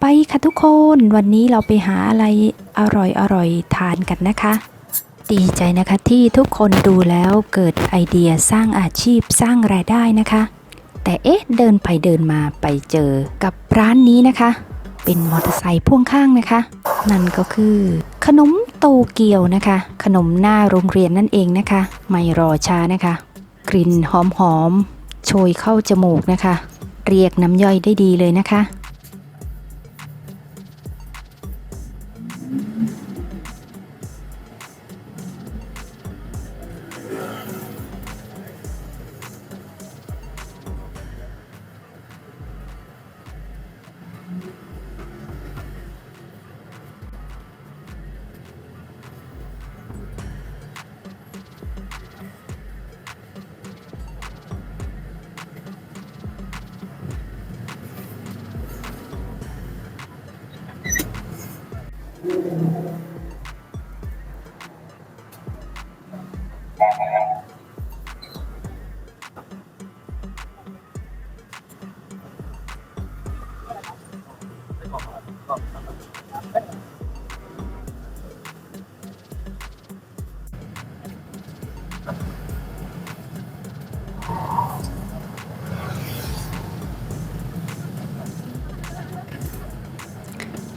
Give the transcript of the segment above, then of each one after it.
ไปค่ะทุกคนวันนี้เราไปหาอะไรอร่อยอร่อยๆทานกันนะคะ ดีใจนะคะที่ทุกคนดูแล้วเกิดไอเดียสร้างอาชีพสร้างรายได้นะคะ แต่เอ๊ะเดินไปเดินมาไปเจอกับร้านนี้นะคะ เป็นมอเตอร์ไซค์พ่วงข้างนะคะ นั่นก็คือ ขนมโตเกียวนะคะ ขนมหน้าโรงเรียนนั่นเองนะคะ ไม่รอช้านะคะ กลิ่นหอมๆโชยเข้าจมูกนะคะ เรียกน้ำย่อยได้ดีเลยนะคะ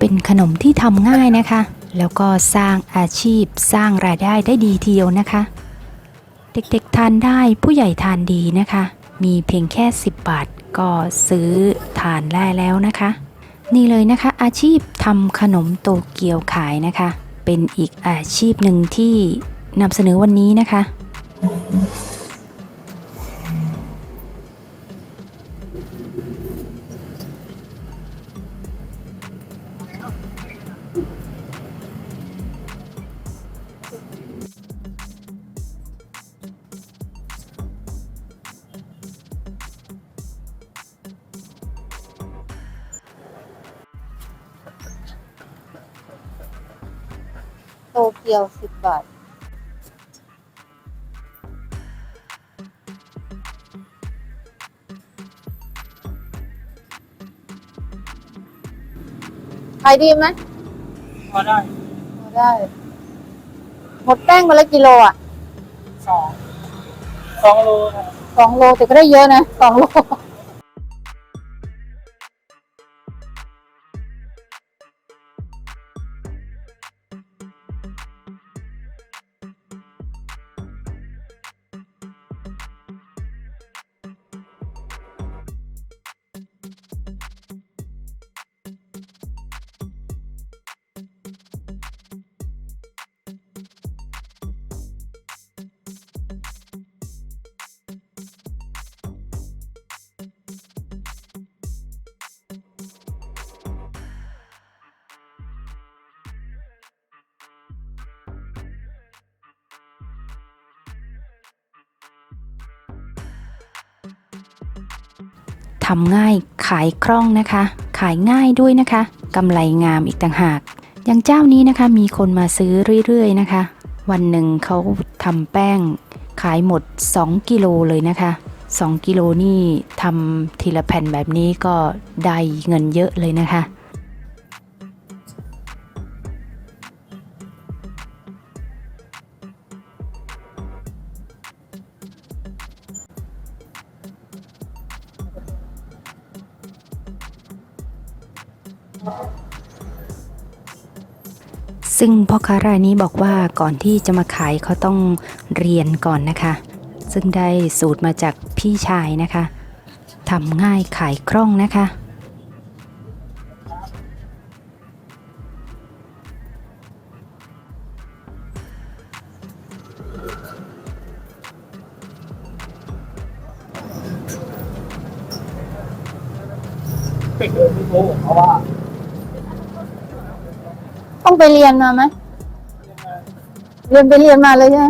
เป็นขนมที่ทำง่ายนะคะ แล้วก็สร้างอาชีพสร้างรายได้ได้ดีทีเดียวนะคะ เด็กๆทานได้ผู้ใหญ่ทานดีนะคะ มีเพียงแค่ 10 บาทก็ซื้อทานได้แล้วนะคะ นี่เลยนะคะ อาชีพทำขนมโตเกียวขายนะคะ เป็นอีกอาชีพหนึ่งที่นำเสนอวันนี้นะคะ เกียวสิบบาท ขายดีไหมพอได้พอได้ หมดแป้งมาละกิโลอะสองสองโลครับสองโลแต่ก็ได้เยอะนะสองโล ทำง่ายขายคล่องนะคะ ขายง่ายด้วยนะคะกำไรงามอีกต่างหาก อย่างเจ้านี้นะคะมีคนมาซื้อเรื่อยๆนะคะ วันหนึ่งเขาทำแป้ง ขายหมด 2 กิโลเลยนะคะ 2 กิโลนี่ทำทีละแผ่นแบบนี้ก็ได้เงินเยอะเลยนะคะ ซึ่งพ่อค้ารายนี้บอกว่าก่อนที่จะมาขายเขาต้องเรียนก่อนนะคะ ซึ่งได้สูตรมาจากพี่ชายนะคะทำง่ายขายคล่องนะคะปิดเลยพี่โบเพราะว่า ต้องไปเรียนมาไหมเรียนไปเรียนมาเลยใช่ไหม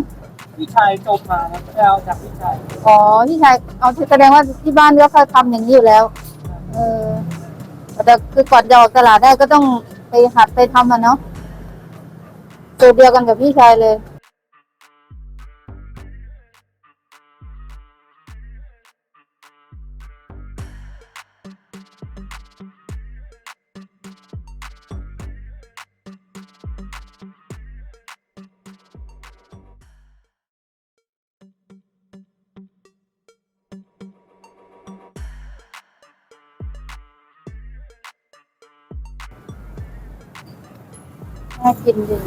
พี่ชายจบมาครับไปเอาจากพี่ชายอ๋อที่ชายเอาแสดงว่าที่บ้านก็เคยทำอย่างนี้อยู่แล้ว เออแต่คือก่อนจะออกตลาดได้ก็ต้องไปหัดไปทำอะเนาะสูตรเดียวกันกับพี่ชายเลย น่ากินดี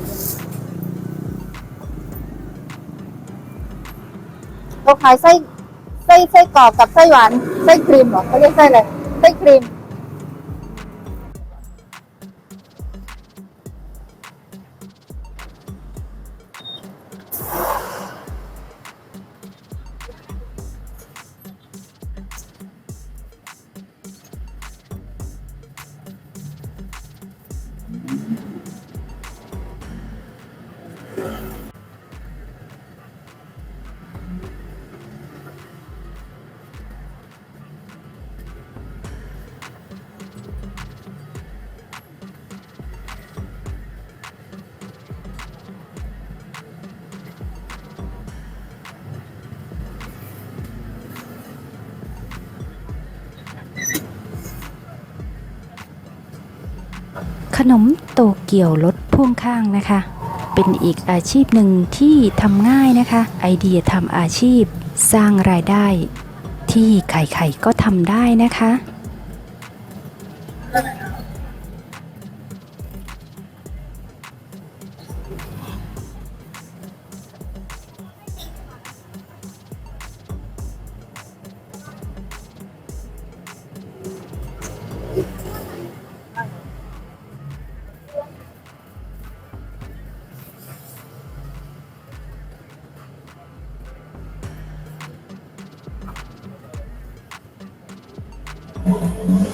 เราขายไส้ไส้ไส้กรอบกับไส้หวานไส้ครีมเหรอเขาเรียกไส้อะไรไส้ครีม ขนมโตเกียวรถพ่วงข้างนะคะ เป็นอีกอาชีพหนึ่งที่ทำง่ายนะคะ ไอเดียทำอาชีพสร้างรายได้ ที่ใครๆก็ทำได้นะคะ Oh,